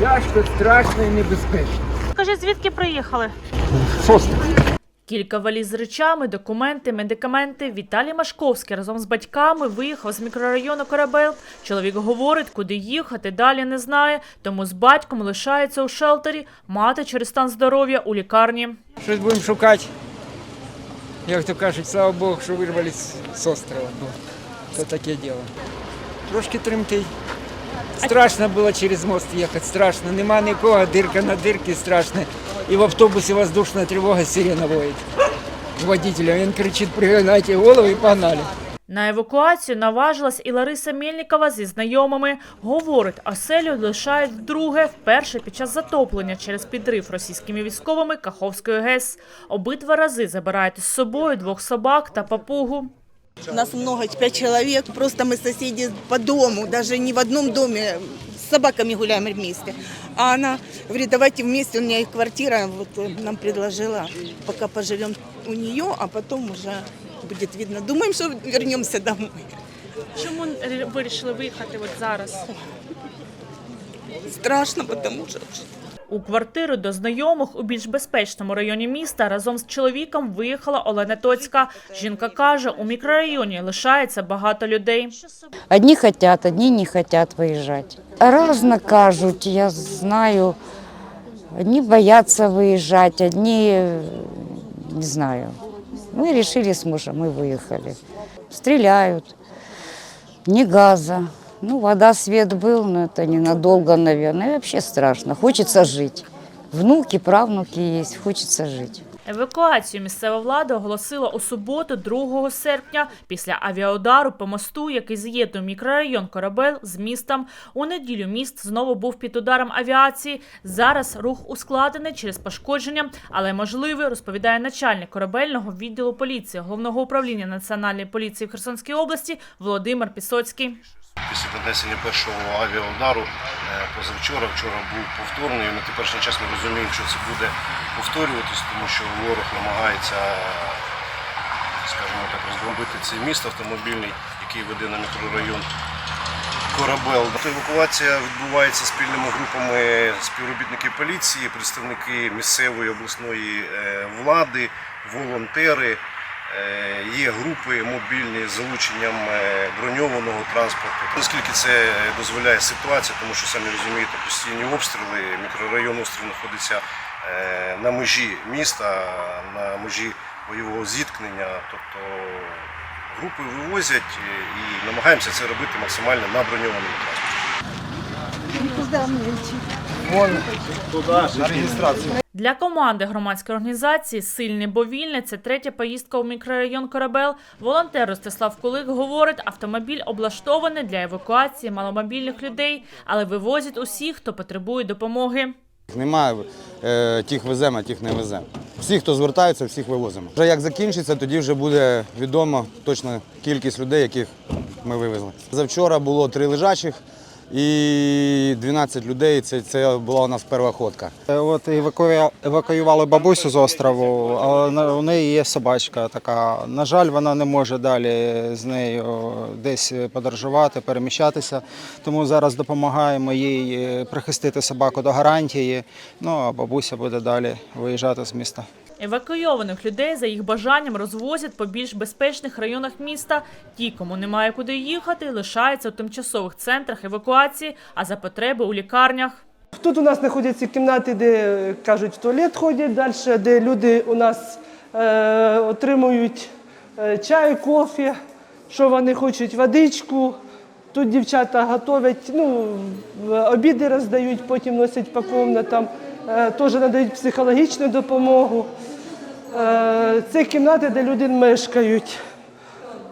Тяжко, страшно і небезпечно. Скажіть, звідки приїхали? Состав. Кілька валіз з речами, документи, медикаменти. Віталій Машковський разом з батьками виїхав з мікрорайону Корабел. Чоловік говорить, куди їхати, далі не знає, тому з батьком лишається у шелтері, мати через стан здоров'я у лікарні. Щось будемо шукати. Як то кажуть, слава Богу, що вирвались з острова. Бо це таке діло. Трошки тремтить. Страшно було через мост їхати, страшно. Нема нікого, дирка на дирці страшно. І в автобусі воздушна тривога сирена воїть. Водителя, він кричить, пригинайте голову і погнали. На евакуацію наважилась і Лариса Мельникова зі знайомими. Говорить, оселю лишають вдруге, вперше під час затоплення через підрив російськими військовими Каховської ГЕС. Обидва рази забирають з собою двох собак та папугу. Нас много, пять человек. Просто мы соседи по дому, даже не в одном доме. С собаками гуляем вместе. А она говорит, давайте вместе, у меня есть квартира, вот нам предложила, пока поживем у нее, а потом уже будет видно. Думаем, что вернемся домой. Чому вирішили виїхати от зараз? Страшно, потому что У квартиру до знайомих у більш безпечному районі міста разом з чоловіком виїхала Олена Тоцька. Жінка каже, у мікрорайоні лишається багато людей. Одни хотят, одни не хотят выезжать. Разно кажут, я знаю. Одни боятся выезжать, одни, э, не знаю. Мы решили с мужем, мы выехали. Стреляют, ни газа. Ну, вода, свет был, но это ненадолго, наверное. И вообще страшно. Хочется жить. Внуки, правнуки есть, хочется жить. Евакуацію місцева влада оголосила у суботу, 2 серпня, після авіаудару по мосту, який з'єднує мікрорайон Корабель з містом. У неділю міст знову був під ударом авіації. Зараз рух ускладений через пошкодження, але можливий, розповідає начальник корабельного відділу поліції головного управління національної поліції в Херсонській області Володимир Пісоцький. Після нанесення першого авіаудару е, позавчора, вчора був повторний. На теперішній час ми розуміємо, що це буде повторюватись, тому що ворог намагається, скажімо так, розбомбити цей міст автомобільний, який веде на мікрорайон Корабел. Евакуація відбувається спільними групами співробітників поліції, представники місцевої обласної е, влади, волонтери. Е, Є групи мобільні з залученням е, броньованого транспорту. Наскільки це дозволяє ситуація, тому що самі розумієте, постійні обстріли, мікрорайон острів знаходиться е, на межі міста, на межі бойового зіткнення. Тобто групи вивозять і намагаємося це робити максимально на броньованому транспорті. Для команди громадської організації Сильний бо вільний» це третя поїздка у мікрорайон Корабел. Волонтер Ростислав Кулик говорить, автомобіль облаштований для евакуації маломобільних людей, але вивозять усіх, хто потребує допомоги. Немає е, тих веземо, тих не веземо. Всі, хто звертаються, всіх вивозимо. Вже як закінчиться, тоді вже буде відомо точна кількість людей, яких ми вивезли. Завчора було три лежачих і 12 людей. Це, це була у нас перша ходка. Е, От евакуювали бабусю з острову, але у неї є собачка така. На жаль, вона не може далі з нею десь подорожувати, переміщатися. Тому зараз допомагаємо їй е, прихистити собаку до гарантії. Ну а бабуся буде далі виїжджати з міста. Евакуйованих людей за їх бажанням розвозять по більш безпечних районах міста. Ті, кому немає куди їхати, лишаються у тимчасових центрах евакуації, а за потреби у лікарнях. Тут у нас знаходяться кімнати, де кажуть, в туалет ходять далі, де люди у нас е, отримують е, чай, кофе, що вони хочуть, водичку. Тут дівчата готують, ну, обіди роздають, потім носять по кімнатам, е, теж надають психологічну допомогу. Це кімнати, де люди мешкають.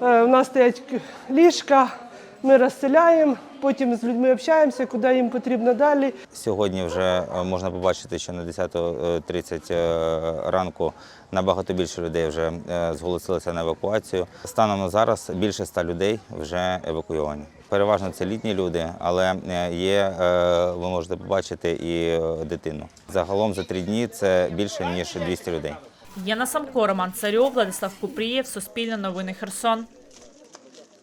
Е, У нас стоять ліжка, ми розселяємо, потім з людьми общаємося, куди їм потрібно далі. Сьогодні вже е, можна побачити, що на 10.30 е, ранку набагато більше людей вже зголосилися на евакуацію. Станом на зараз більше ста людей вже евакуйовані. Переважно це літні люди, але є, ви можете побачити і дитину. Загалом за три дні це більше ніж 200 людей. Яна Самко, Роман Царьов, Владислав Купрієв, Суспільне новини Херсон.